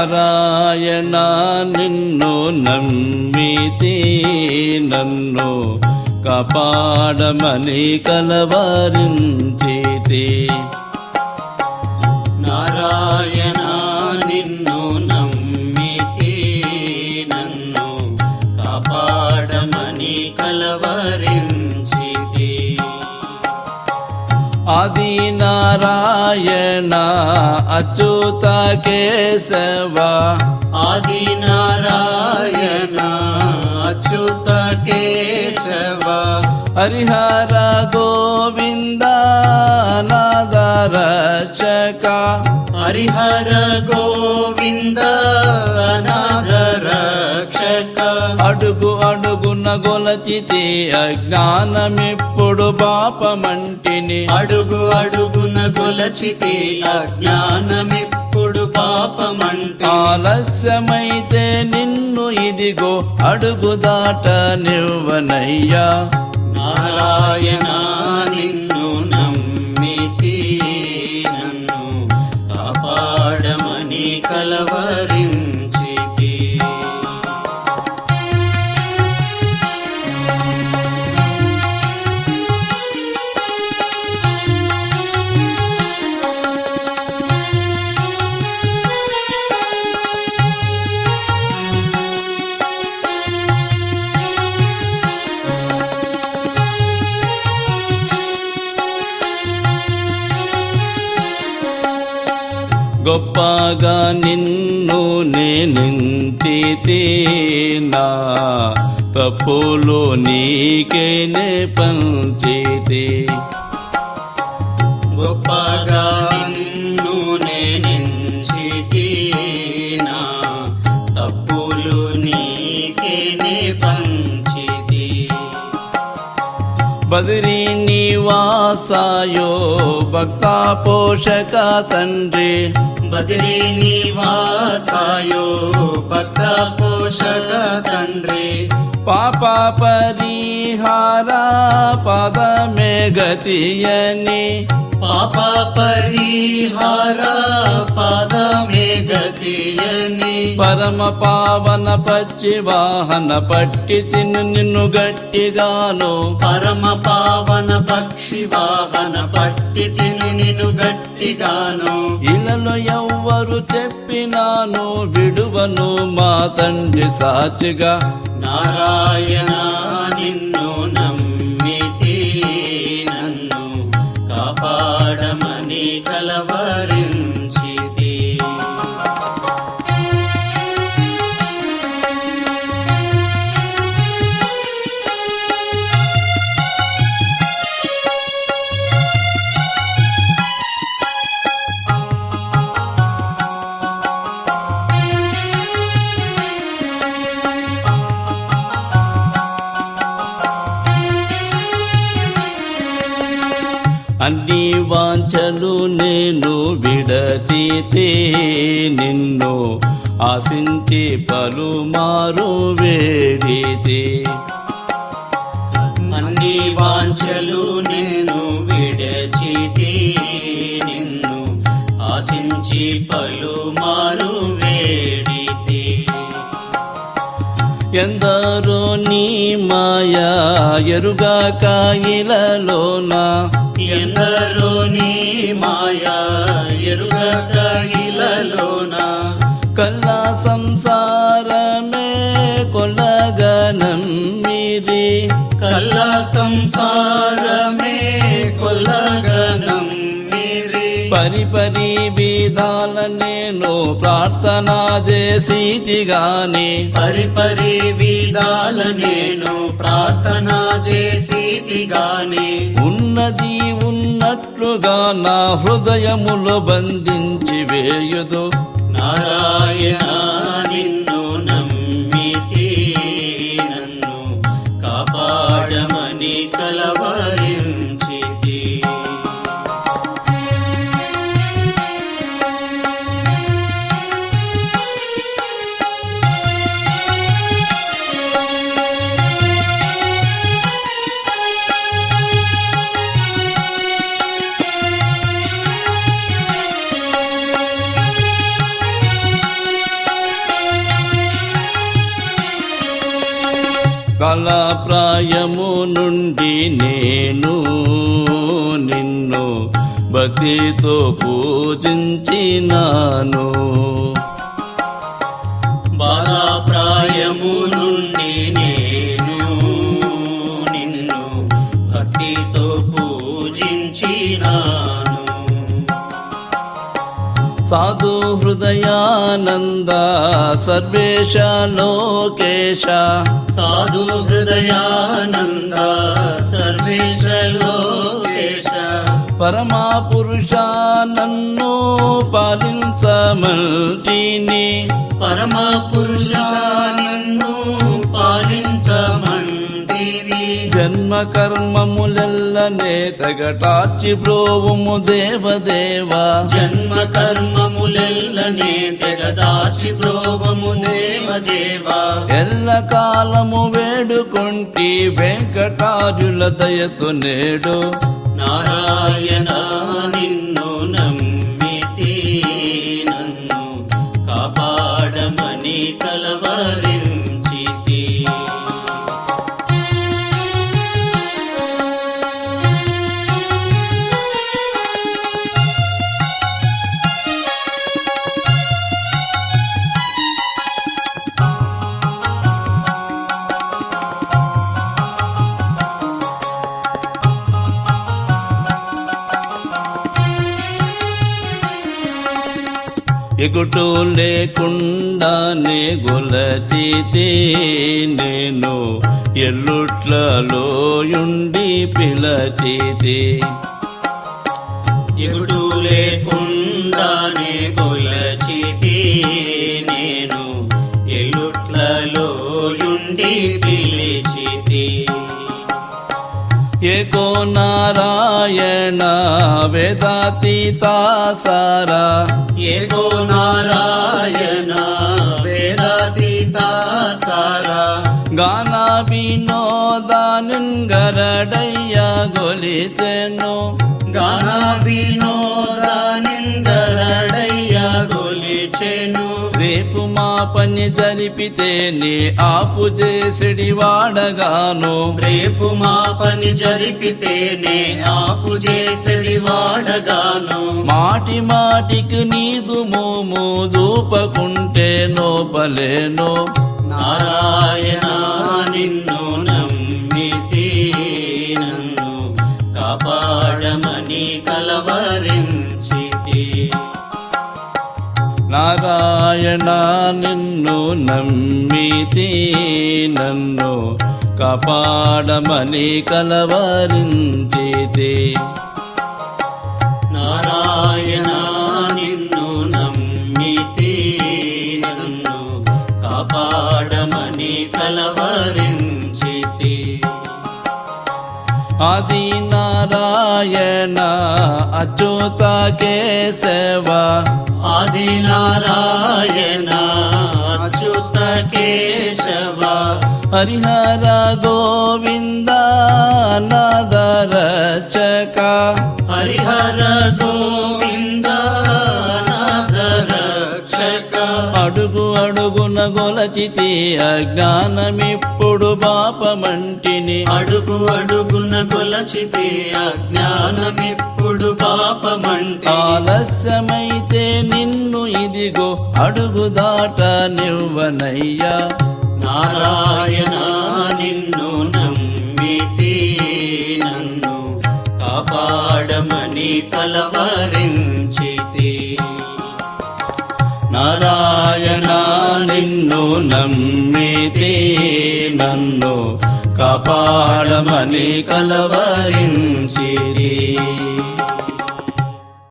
నారాయణ నిన్ను నమ్మితే నన్ను కాపాడమని కలవరించితే నారాయణ ఆది నారాయణ అచ్యుత కేశవ. ఆది నారాయణ అచ్యుత కేశవ. హరిహర గోవింద నాద రక్షక హరిహర గోవింద రక్షక అడుగు అడుగున గొలచితే అజ్ఞానమిప్పుడు పాపమంటిని. అడుగు అడుగున గొలచితే అజ్ఞానమిప్పుడు పాపమంటే ఆలస్యమైతే నిన్ను ఇదిగో అడుగు దాట నివ్వనయ్యా నారాయణ నిన్ను గొప్పగా నిన్ను నేనించితే నా తప్పులు నీకేనే పంచితే. గొప్పగా బదిరి నివాసాయో భక్త పోషక తండ్రి. బదిరి నివాసాయో భక్త పోషక తండ్రి. పాప పరిహార పదమే గతియని పాప పరిహార పదమే గతియని పరమ పావన పచ్చి వాహన పట్టి తిను నిన్ను గట్టిగాను. పరమ పావన పక్షి వాహన పట్టి తిని నిన్ను గట్టిగాను. ఇలలో ఎవ్వరు చెప్పినాను విడువను మా తండ్రి సాచిగా. నారాయణ నిన్ను కాపాడమని అన్ని వాంఛలు నేను విడచితే నిన్ను ఆశించి పలుమారు వేడితే. అన్ని వాంఛలు నేను విడచితే నిన్ను ఆశించి పలుమారు ఎందరో నీ మాయా ఎరుగాక ఇలలోన ఎందరో నీ మాయా ఎరుగక ఇలలోన కల్లా సంసారమే కొలగనం మీరి కల్ల సంసారమే మీరి పరిపరి విధాల నేను ప్రార్థన చేసిది గాని పరిపరి విధాల నేను ప్రార్థన చేసి గాని ఉన్నది ఉన్నట్లుగా నా హృదయములో బంధించి వేయుదు. నారాయణ నుండి నేను నిన్ను భక్తితో పూజించినాను. బాగా ప్రాయము నుండి నేను నిన్ను భక్తితో పూజించినాను. సాధు హృదయానంద సర్వేశ లోకేశ సాధు హృదయానంద సర్వేశ లోకేశ పరమా పురుష నన్ను పాలించమంటిని పరమ పురుష నన్ను పాలించమంటివి జన్మ కర్మములెల్లనే తెగటాచి బ్రోవుము దేవదేవా. జన్మ కర్మములెల్లనే తెగదాచి ప్రోభము దేవదేవా. ఎల్ల కాలము వేడుకొంటి వెంకటార్యుల దయతు నేడు. నారాయణ నిన్ను నమ్మితి నన్ను కాపాడమని కలవరించితి ఎగుటు లేకుండానే గులచితే నేను ఎల్లుట్లలో ఉండి పిలచితే. ఎగుటూ లేకుండా వేదాతీత సారా ఏగో నారాయణ వేదాతీత సారా గాన వినోదానిన్ గరడయ్య గొలిచెను గాన వినోదానిందరడయ్య రేపు మా పని జరిపితే నీ ఆపు చేసిడి వాడగాను. రేపు మా పని జరిపితేనే ఆపు చేసడి వాడగాను. మాటి మాటికి నీదు మోము చూపకుంటే నోపలేను నారాయణ నిన్ను నమ్మితి నన్ను కాపాడమని కలవరించితి నారాయణ నిన్ను నమ్మితి నన్ను కాపాడమని కలవరించితి. నారాయణ నిన్ను నమ్మితి నన్ను కాపాడమని కలవరించితి. ఆది నారాయణ అచ్యుత కేశవ ఆది నారాయణ అచ్యుత కేశవ హరిహర గోవింద నాదరచక హరిహర అడుగున గొలచితి అజ్ఞానమిప్పుడు పాపమంటిని. అడుగు అడుగున కొలచితే అజ్ఞానమిప్పుడు పాపమంటే ఆలస్యమైతే నిన్ను ఇదిగో అడుగు దాట నివ్వనయ్యా. నారాయణ నిన్ను నమ్మితి నన్ను కాపాడమని కలవరించితి నారాయణ నిన్ను నమ్మితే నన్ను కాపాడమని కలవరించిరి.